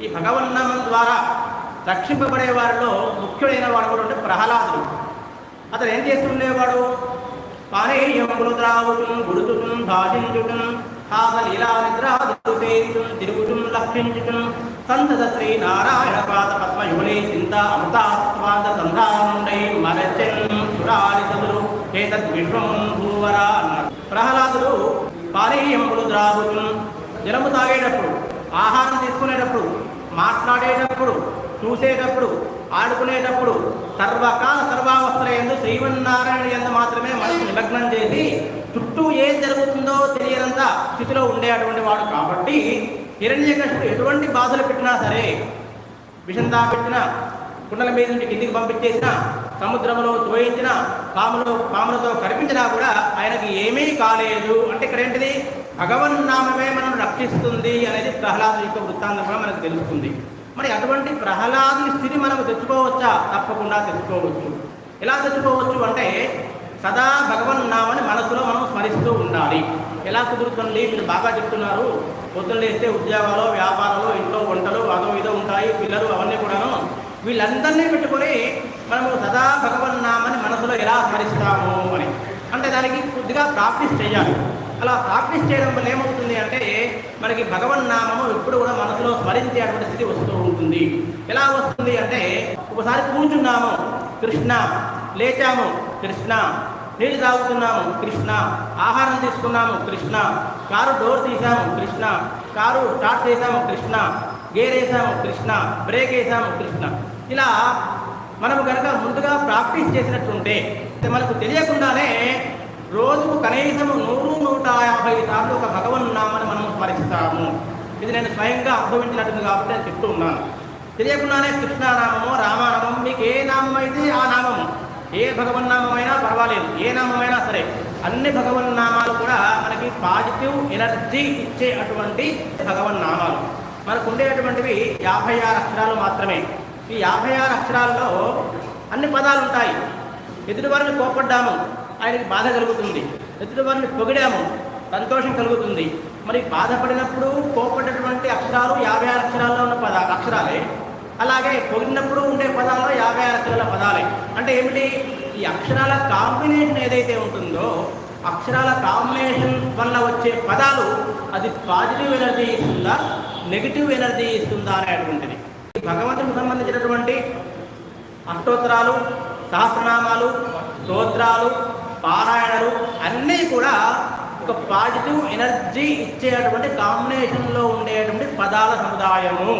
ఈ భగవన్నామం ద్వారా రక్షింపబడే వారిలో ముఖ్యుడైన వాడు కూడా ఉంటే ప్రహ్లాదుడు. అతను ఏం చేస్తుండేవాడు? పానీయములు త్రాగుతుం గుడుతుటం భాషించుటం హాసలీలా నిద్రాదుసేతుం తిరుగుతుం లక్షించుటం సంతత నారాయణ పాద పద్మయుగలే చింత అమృతాస్వాద సంధానుండై మరచన్ సురాలి చదురు ఏతద్ విశ్వం భూవర అన్నాడు. ప్రహ్లాదుడు పానీయములు త్రాగుటం జలము తాగేటప్పుడు మాట్లాడేటప్పుడు చూసేటప్పుడు ఆడుకునేటప్పుడు సర్వకాల సర్వావస్థల ఎందు శ్రీమన్నారాయణ ఎందు మాత్రమే మనసు నిమగ్నం చేసి చుట్టూ ఏం జరుగుతుందో తెలియనంత స్థితిలో ఉండే అటువంటి వాడు కాబట్టి హిరణ్యకృష్ణుడు ఎటువంటి బాధలు పెట్టినా సరే విషంతా పెట్టిన కుండల మీద నుండి కిందికి పంపించేసిన సముద్రంలో తోయించిన పాములో పాములతో కనిపించినా కూడా ఆయనకి ఏమీ కాలేదు. అంటే ఇక్కడ ఏంటిది? భగవన్నామమే మనం రక్షిస్తుంది అనేది ప్రహ్లాదు యొక్క వృత్తాంతం కూడా మనకు తెలుస్తుంది. మరి అటువంటి ప్రహ్లాదు స్థితి మనం తెచ్చుకోవచ్చా? తప్పకుండా తెచ్చుకోవచ్చు. ఎలా తెచ్చుకోవచ్చు అంటే సదా భగవన్నామని మనసులో మనం స్మరిస్తూ ఉండాలి. ఎలా కుదురుతుంది? మీరు బాగా చెప్తున్నారు. పొద్దున్న లేస్తే ఉద్యోగాలు వ్యాపారాలు ఇంట్లో వంటలు అదో ఇదో ఉంటాయి పిల్లలు అవన్నీ కూడాను. వీళ్ళందరినీ పెట్టుకొని మనము సదా భగవన్నామని మనసులో ఎలా స్మరిస్తాము అని. అంటే దానికి కొద్దిగా ప్రాక్టీస్ చేయాలి. అలా ప్రాక్టీస్ చేయడం వల్ల ఏమవుతుంది అంటే మనకి భగవన్నామము ఎప్పుడు కూడా మనసులో స్మరించేటువంటి స్థితి వస్తూ ఉంటుంది. ఎలా వస్తుంది అంటే ఒకసారి కూర్చున్నాము కృష్ణ లేచాము కృష్ణ నీళ్ళు తాగుతున్నాము కృష్ణ ఆహారం తీసుకున్నాము కృష్ణ కారు డోర్ తీసాము కృష్ణ కారు స్టార్ట్ చేసాము కృష్ణ గేర్ వేసాము కృష్ణ బ్రేక్ వేసాము కృష్ణ. ఇలా మనము కనుక ముందుగా ప్రాక్టీస్ చేసినట్టుంటే మనకు తెలియకుండానే రోజుకు కనీసం నూరు నూట యాభై సార్లు ఒక భగవన్నామని మనం స్మరిస్తాము. ఇది నేను స్వయంగా అనుభవించినట్టుంది కాబట్టి నేను చెప్తూ ఉన్నాను. తెలియకుండానే కృష్ణానామము రామానామం మీకు ఏ నామం అయితే ఆ నామము. ఏ భగవన్నామైనా పర్వాలేదు. ఏ నామమైనా సరే. అన్ని భగవన్ నామాలు కూడా మనకి పాజిటివ్ ఎనర్జీ ఇచ్చే అటువంటి భగవన్ నామాలు. మనకు ఉండేటువంటివి యాభై ఆరు అక్షరాలు మాత్రమే. ఈ యాభై ఆరు అక్షరాల్లో అన్ని పదాలు ఉంటాయి. ఎదుటివారిని కోపడ్డాము ఆయనకి బాధ కలుగుతుంది. ఎదుటివారిని పొగిడాము సంతోషం కలుగుతుంది. మరి బాధపడినప్పుడు కోపడ్డటువంటి అక్షరాలు యాభై ఆరు అక్షరాల్లో ఉన్న పద అక్షరాలే. అలాగే పొగిడినప్పుడు ఉండే పదాలు యాభై ఆరు అక్షరాల పదాలే. అంటే ఏమిటి? ఈ అక్షరాల కాంబినేషన్ ఏదైతే ఉంటుందో అక్షరాల కాంబినేషన్ వల్ల వచ్చే పదాలు అది పాజిటివ్ ఎనర్జీ ఇస్తుందా నెగిటివ్ ఎనర్జీ ఇస్తుందా అనేటువంటిది. భగవంతుడికి సంబంధించినటువంటి అష్టోత్తరాలు సహస్రనామాలు స్తోత్రాలు పారాయణలు అన్నీ కూడా ఒక పాజిటివ్ ఎనర్జీ ఇచ్చేటువంటి కాంబినేషన్లో ఉండేటువంటి పదాల సముదాయము.